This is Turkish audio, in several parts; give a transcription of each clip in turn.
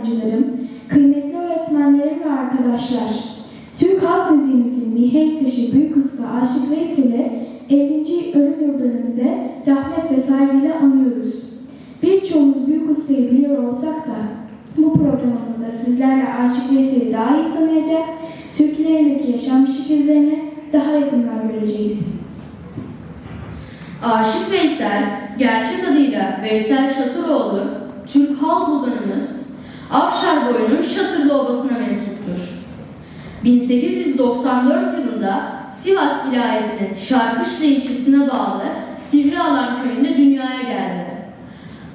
öğrencilerim, kıymetli öğretmenlerim ve arkadaşlar, Türk Halk Müziğimizin mihenk taşı Büyük Usta Aşık Veysel'i 50. ölüm yıl dönümünde rahmet ve saygıyla anıyoruz. Birçoğumuz Büyük Usta'yı biliyor olsak da bu programımızda sizlerle Aşık Veysel'i daha iyi tanıyacak, türkülerindeki yaşanmışlık izlerini daha yakından göreceğiz. Aşık Veysel, gerçek adıyla Veysel Şatıroğlu, Türk halk ozanımız, Afşar boyunun Şatırlı Obası'na mensuptur. 1894 yılında Sivas vilayetinin Şarkışla ilçesine bağlı Sivrialan köyünde dünyaya geldi.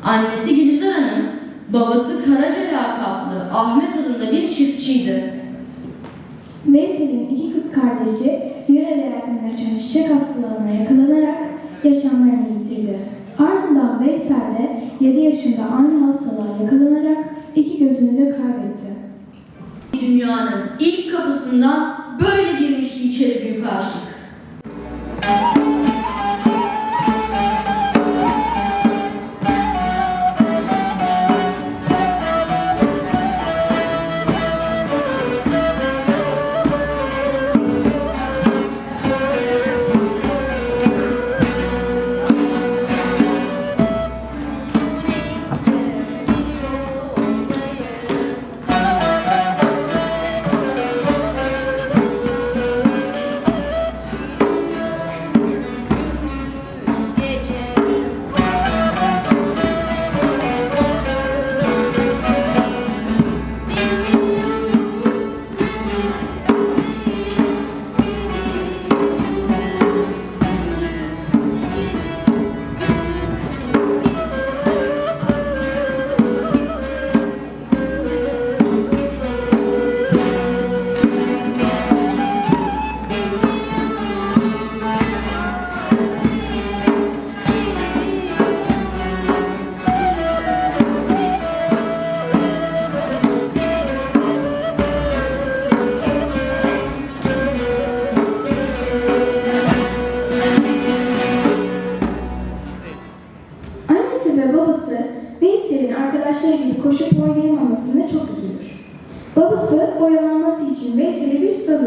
Annesi Gülizar Hanım, babası Karaca lakaplı Ahmet adında bir çiftçiydi. Veysel'in iki kız kardeşi yörede yakınlaşan çiçek hastalığına yakalanarak yaşamlarını yitirdi. Ardından Veysel de 7 yaşında aynı hastalığa yakalanarak iki gözünü de kaybetti. Dünyanın ilk kapısından böyle girmişti içeri büyük aşık.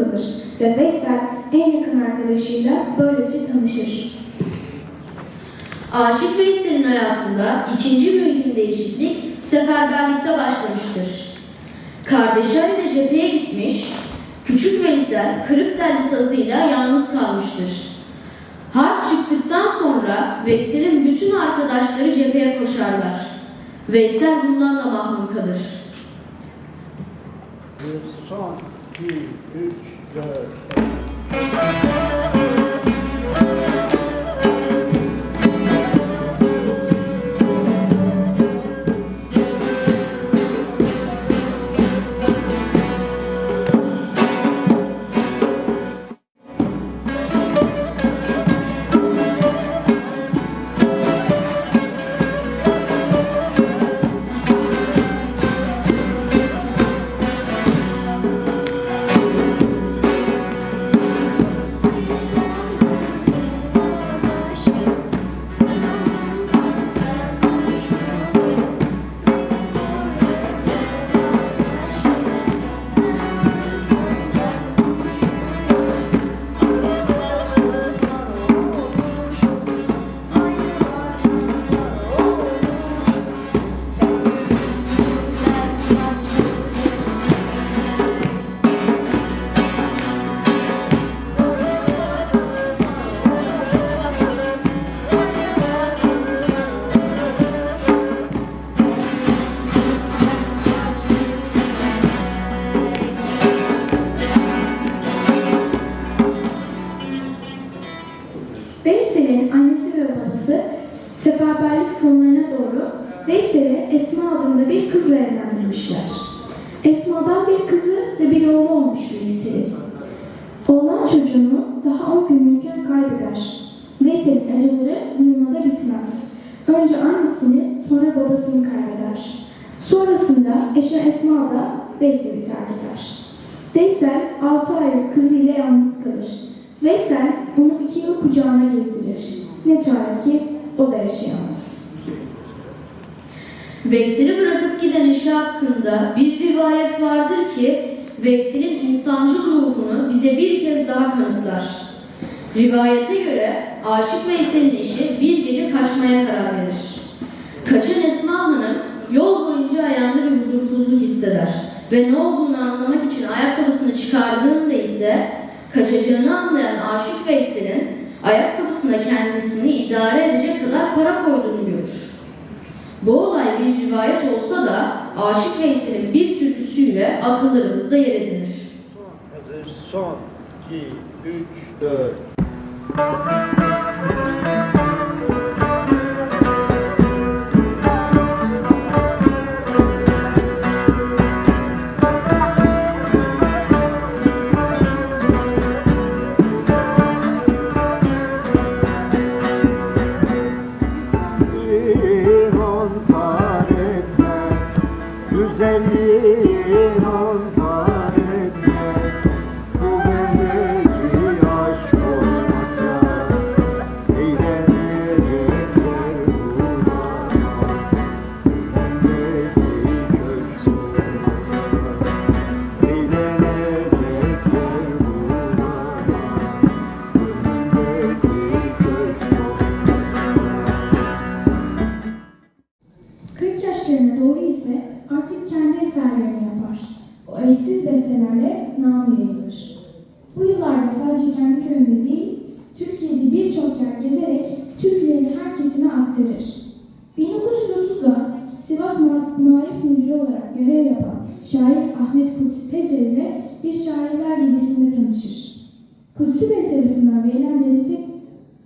Alır ve Veysel en yakın arkadaşıyla böylece tanışır. Aşık Veysel'in hayatında ikinci mühim değişiklik seferberlikte başlamıştır. Kardeşi Ali de cepheye gitmiş, küçük Veysel kırık telli sazıyla yalnız kalmıştır. Harp çıktıktan sonra Veysel'in bütün arkadaşları cepheye koşarlar. Veysel bundan da mahrum kalır. Son, iki, üç, Good. Bir kızla evlendirmişler. Esma'dan bir kızı ve bir oğlu olmuş Veysel'in. Oğlan çocuğunu daha 10 günlükken kaybeder. Veysel'in acıları bununla da bitmez. Önce annesini sonra babasını kaybeder. Sonrasında eşi Esma da Veysel'i terk eder. Veysel 6 aylık kızıyla yalnız kalır. Veysel onu iki yıl kucağına gezdirir. Ne çare ki o da yaşayamaz. Veysel'i bırakıp giden eşi hakkında bir rivayet vardır ki Veysel'in insancıl ruhunu bize bir kez daha kanıtlar. Rivayete göre Aşık Veysel'in eşi bir gece kaçmaya karar verir. Kaçan Esma Hanım yol boyunca ayağında bir huzursuzluk hisseder ve ne olduğunu anlamak için ayakkabısını çıkardığında ise kaçacağını anlayan Aşık Veysel'in ayakkabısına kendisini idare edecek kadar para koyduğunu görür. Bu olay bir rivayet olsa da Aşık Veysel'in bir türküsüyle akıllarımızda yer edinir. Hazır. Son. 2, 3, 4. güzelliğin on eşsiz bestelerle namı yayılır. Bu yıllarda sadece kendi köyünde değil, Türkiye'de birçok yer gezerek türkülerini her kesime aktarır. 1930'da Sivas Ma- Marif Müdürü olarak görev yapan şair Ahmet Kutsi Tecer ile bir şairler gecesinde tanışır. Kutsi Bey tarafından verilen destek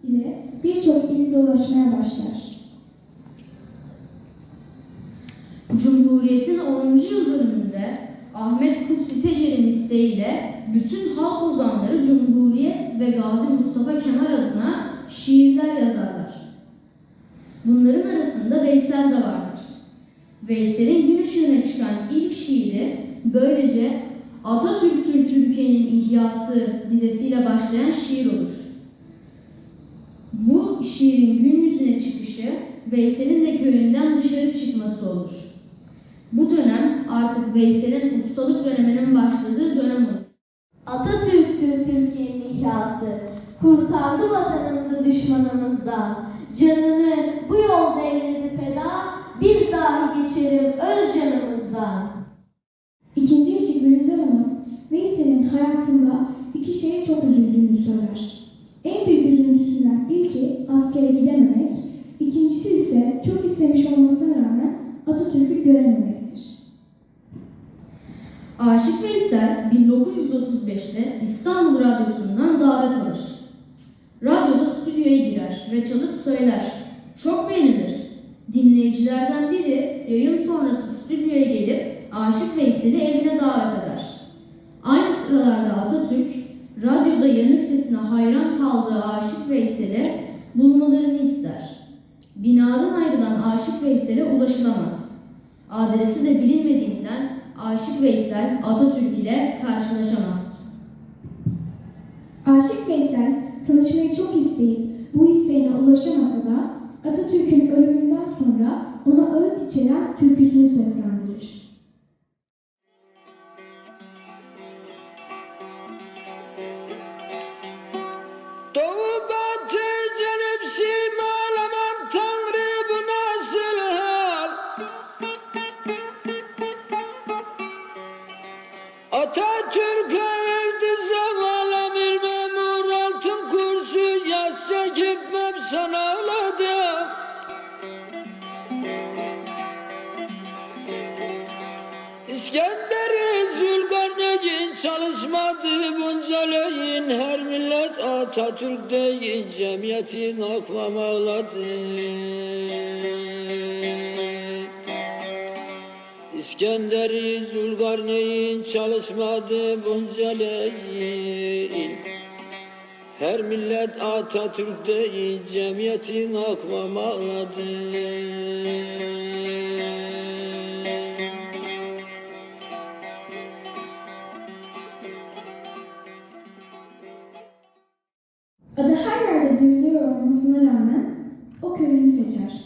ile birçok il dolaşmaya başlar. Cumhuriyet'in 10. yıl dönümünde Ahmet Kutsi Tecer'in isteğiyle bütün halk ozanları Cumhuriyet ve Gazi Mustafa Kemal adına şiirler yazarlar. Bunların arasında Veysel de vardır. Veysel'in gün ışığına çıkan ilk şiiri böylece Atatürk'tür Türkiye'nin ihyası dizesiyle başlayan şiir olur. Bu şiirin gün yüzüne çıkışı Veysel'in de köyünden dışarı çıkması olur. Bu dönem artık Veysel'in ustalık döneminin başladığı dönem olur. Atatürk'tür Türkiye'nin ihyası. Kurtardı vatanımızı düşmanımızdan. Canını bu yolda eyledi feda. Biz dahi geçelim öz canımızdan. İkinci eşi Gülizar Hanım, Veysel'in hayatında iki şeye çok üzüldüğünü söyler. En büyük üzüntüsünden ilki askere gidememek, ikincisi ise çok istemiş olmasına rağmen Atatürk'ü görememektir. Aşık Veysel 1935'te İstanbul Radyosu'ndan davet alır. Radyoda stüdyoya girer ve çalıp söyler. Çok beğenilir. Dinleyicilerden biri yayın sonrası stüdyoya gelip Aşık Veysel'i evine davet eder. Aynı sıralarda Atatürk, radyoda yanık sesine hayran kaldığı Aşık Veysel'e bulmalarını ister. Binadan ayrılan Aşık Veysel'e ulaşılamaz. Adresi de bilinmediğinden Aşık Veysel Atatürk ile karşılaşamaz. Aşık Veysel tanışmayı çok isteyip bu isteğine ulaşamasa da Atatürk'ün ölümünden sonra ona ağıt içeren türküsünü seslendirir. Atatürk değil cemiyetin akvam ağladı İskender'i Zülkarneyn çalışmadı bunca leyin her millet Atatürk değil, cemiyetin akvam duyuluyor olmasına rağmen o köyünü seçer.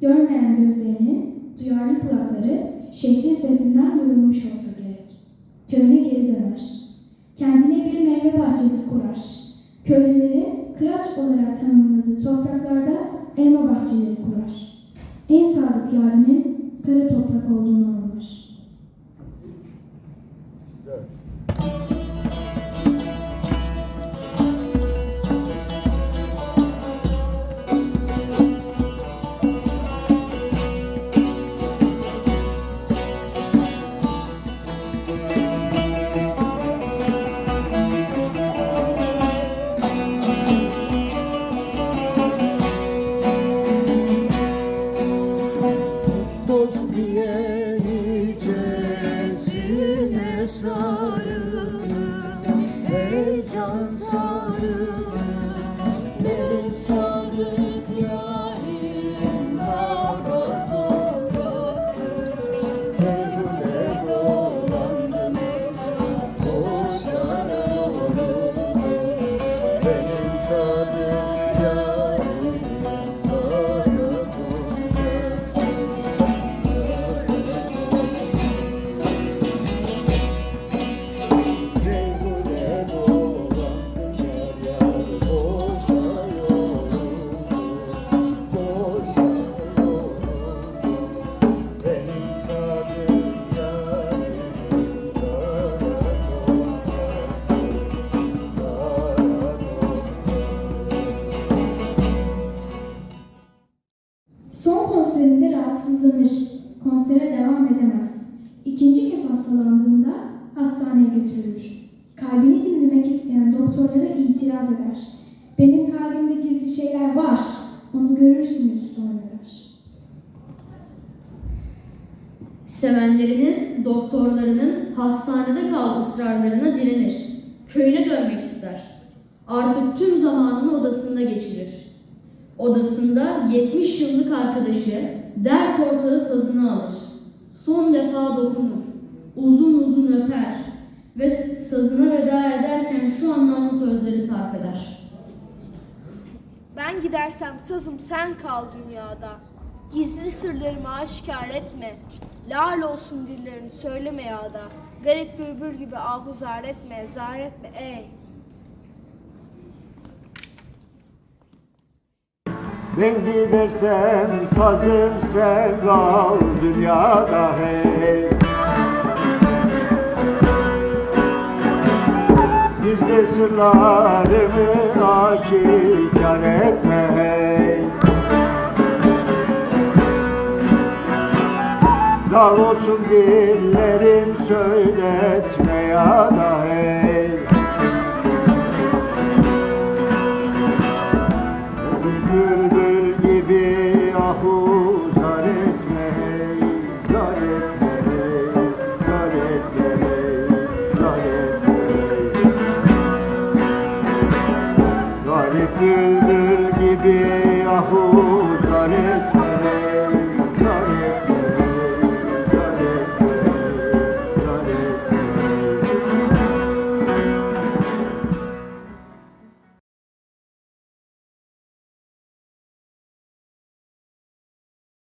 Görmeyen gözlerinin, duyarlı kulakları şehrin sesinden yorulmuş olsa gerek. Köyüne geri döner. Kendine bir meyve bahçesi kurar. Köylüleri kıraç olarak tanımladığı topraklarda elma bahçeleri kurar. En sadık yarinin kara toprak olduğunu anlar. Dost me Sevenlerinin, doktorlarının hastanede kal ısrarlarına direnir. Köyüne dönmek ister. Artık tüm zamanını odasında geçirir. Odasında 70 yıllık arkadaşı dert ortağı sazını alır. Son defa dokunur. Uzun uzun öper. Ve sazına veda ederken şu anlamlı sözleri sarf eder. Ben gidersem sazım sen kal dünyada. Gizli sırlarımı aşikar etme. Lal olsun dillerini söyleme yağda. Garip bülbül gibi ahuzar etme, zar etme ey. Ben gidersem sazım sen dünyada hey Gizli sırlarımı aşikar Dal olsun dillerim söyletme ya da hey Bülbül gibi ahu zar etme hey, zar etme hey, zar etme hey, zar etme hey. Garip gibi